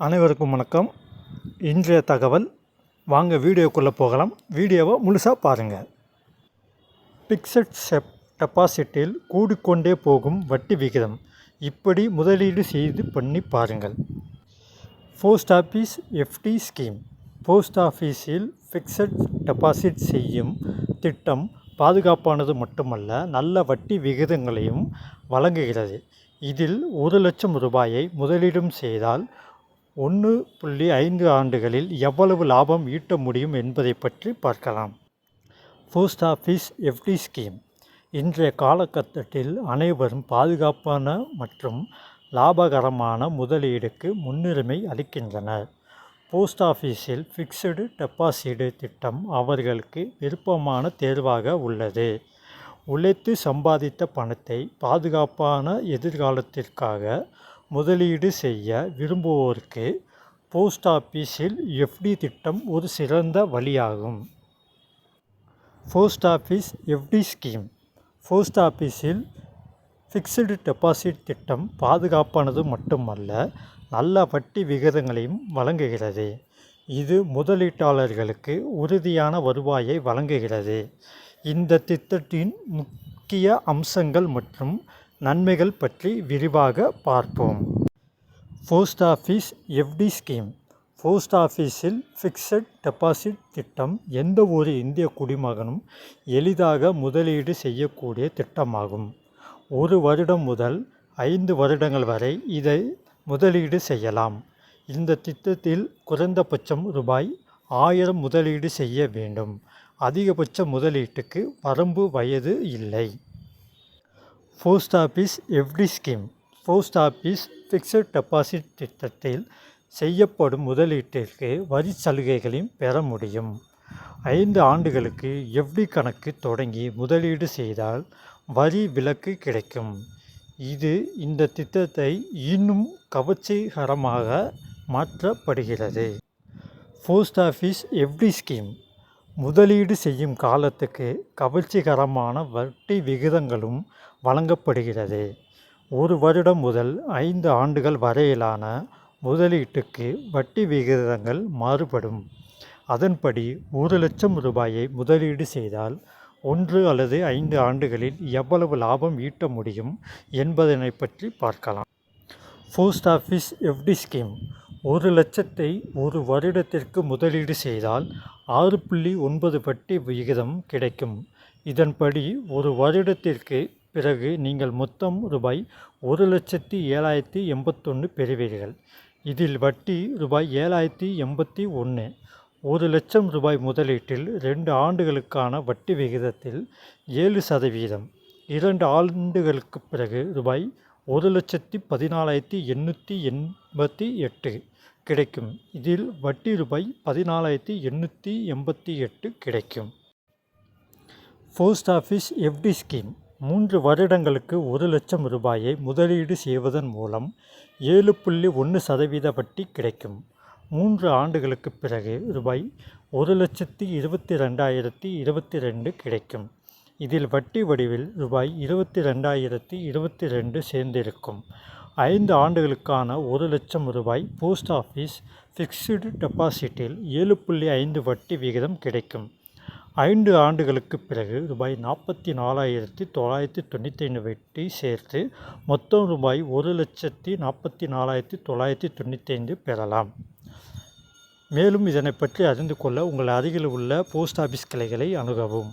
அனைவருக்கும் வணக்கம். இன்றைய தகவல் வாங்க வீடியோக்குள்ளே போகலாம். வீடியோவை முழுசாக பாருங்கள் பிக்சட் செப் டெபாசிட்டில் கூடிக்கொண்டே போகும் வட்டி விகிதம். இப்படி முதலீடு செய்து பண்ணி பாருங்கள். Post office FD scheme post ஆஃபீஸில் ஃபிக்ஸட் டெபாசிட் செய்யும் திட்டம் பாதுகாப்பானது மட்டுமல்ல நல்ல வட்டி விகிதங்களையும் வழங்குகிறது. இதில் ஒரு லட்சம் ரூபாயை முதலீடும் செய்தால் ஒன்று புள்ளி ஐந்து ஆண்டுகளில் எவ்வளவு லாபம் ஈட்ட முடியும் என்பதை பற்றி பார்க்கலாம். போஸ்ட் ஆஃபீஸ் எஃப்டி ஸ்கீம் இன்றைய காலகட்டத்தில் அனைவரும் பாதுகாப்பான மற்றும் லாபகரமான முதலீடுக்கு முன்னுரிமை அளிக்கின்றனர். போஸ்ட் ஆஃபீஸில் ஃபிக்ஸ்டு டெபாசிட் திட்டம் அவர்களுக்கு விருப்பமான தேர்வாக உள்ளது. உழைத்து சம்பாதித்த பணத்தை பாதுகாப்பான எதிர்காலத்திற்காக முதலீடு செய்ய விரும்புவோருக்கு போஸ்ட் ஆஃபீஸில் எஃப்டி திட்டம் ஒரு சிறந்த வழியாகும். Post office FD scheme. Post ஆஃபீஸில் ஃபிக்ஸ்டு டெபாசிட் திட்டம் பாதுகாப்பானது மட்டுமல்ல நல்ல வட்டி விகிதங்களையும் வழங்குகிறது. இது முதலீட்டாளர்களுக்கு உறுதியான வருவாயை வழங்குகிறது. இந்த திட்டத்தின் முக்கிய அம்சங்கள் மற்றும் நன்மைகள் பற்றி விரிவாக பார்ப்போம். Post office FD scheme post ஆஃபீஸில் ஃபிக்ஸட் டெபாசிட் திட்டம் எந்த ஒரு இந்திய குடிமகனும் எளிதாக முதலீடு செய்யக்கூடிய திட்டமாகும். ஒரு வருடம் முதல் ஐந்து வருடங்கள் வரை இதை முதலீடு செய்யலாம். இந்த திட்டத்தில் குறைந்தபட்சம் ரூபாய் ஆயிரம் முதலீடு செய்ய வேண்டும். அதிகபட்ச முதலீட்டுக்கு வரம்பு வயது இல்லை. Post office FD scheme. Post office fixed deposit திட்டத்தில் செய்யப்படும் முதலீட்டிற்கு வரி சலுகைகளையும் பெற முடியும். ஐந்து ஆண்டுகளுக்கு எஃப்டி கணக்கு தொடங்கி முதலீடு செய்தால் வரி விலக்கு கிடைக்கும். இது இந்த திட்டத்தை இன்னும் கவர்ச்சிகரமாக மாற்றப்படுகிறது. Post office FD scheme. முதலீடு செய்யும் காலத்துக்கு கவர்ச்சிகரமான வட்டி விகிதங்களும் வழங்கப்படுகிறது. ஒரு வருடம் முதல் ஐந்து ஆண்டுகள் வரையிலான முதலீட்டுக்கு வட்டி விகிதங்கள் மாறுபடும். அதன்படி ஒரு லட்சம் ரூபாயை முதலீடு செய்தால் ஒன்று அல்லது ஐந்து ஆண்டுகளில் எவ்வளவு லாபம் ஈட்ட முடியும் என்பதனை பற்றி பார்க்கலாம். Post office FD scheme. ஒரு லட்சத்தை ஒரு வருடத்திற்கு முதலீடு செய்தால் ஆறு புள்ளி ஒன்பது வட்டி விகிதம் கிடைக்கும். இதன்படி ஒரு வருடத்திற்கு பிறகு நீங்கள் மொத்தம் ரூபாய் ஒரு லட்சத்தி ஏழாயிரத்தி எண்பத்தொன்று பெறுவீர்கள். இதில் வட்டி ரூபாய் ஏழாயிரத்தி எண்பத்தி ஒன்று ஒரு லட்சம் ரூபாய் முதலீட்டில் ரெண்டு ஆண்டுகளுக்கான வட்டி விகிதத்தில் ஏழு சதவீதம் இரண்டு ஆண்டுகளுக்கு பிறகு ரூபாய் ஒரு லட்சத்தி பதினாலாயிரத்தி எண்ணூற்றி எண்பத்தி எட்டு கிடைக்கும். இதில் வட்டி ரூபாய் பதினாலாயிரத்தி எண்ணூற்றி எண்பத்தி எட்டு கிடைக்கும். போஸ்ட் ஆஃபீஸ் எஃப்டி ஸ்கீம் மூன்று வருடங்களுக்கு ஒரு லட்சம் ரூபாயை முதலீடு செய்வதன் மூலம் ஏழு புள்ளி ஒன்று சதவீத வட்டி கிடைக்கும். மூன்று ஆண்டுகளுக்கு பிறகு ரூபாய் ஒரு லட்சத்தி இருபத்தி ரெண்டாயிரத்தி இருபத்தி ரெண்டு கிடைக்கும். இதில் வட்டி வடிவில் ரூபாய் இருபத்தி ரெண்டாயிரத்தி இருபத்தி ரெண்டு சேர்ந்திருக்கும். ஐந்து ஆண்டுகளுக்கான ஒரு லட்சம் ரூபாய் போஸ்ட் ஆஃபீஸ் ஃபிக்ஸ்டு டெபாசிட்டில் ஏழு புள்ளி ஐந்து வட்டி விகிதம் கிடைக்கும். ஐந்து ஆண்டுகளுக்கு பிறகு ரூபாய் நாற்பத்தி நாலாயிரத்தி தொள்ளாயிரத்தி தொண்ணூற்றி ஐந்து வட்டி சேர்த்து மொத்தம் ரூபாய் ஒரு லட்சத்தி நாற்பத்தி நாலாயிரத்தி தொள்ளாயிரத்தி தொண்ணூற்றி ஐந்து பெறலாம். மேலும் இதனை பற்றி அறிந்து கொள்ள உங்கள் அருகில் உள்ள போஸ்ட் ஆஃபீஸ் கிளைகளை அணுகவும்.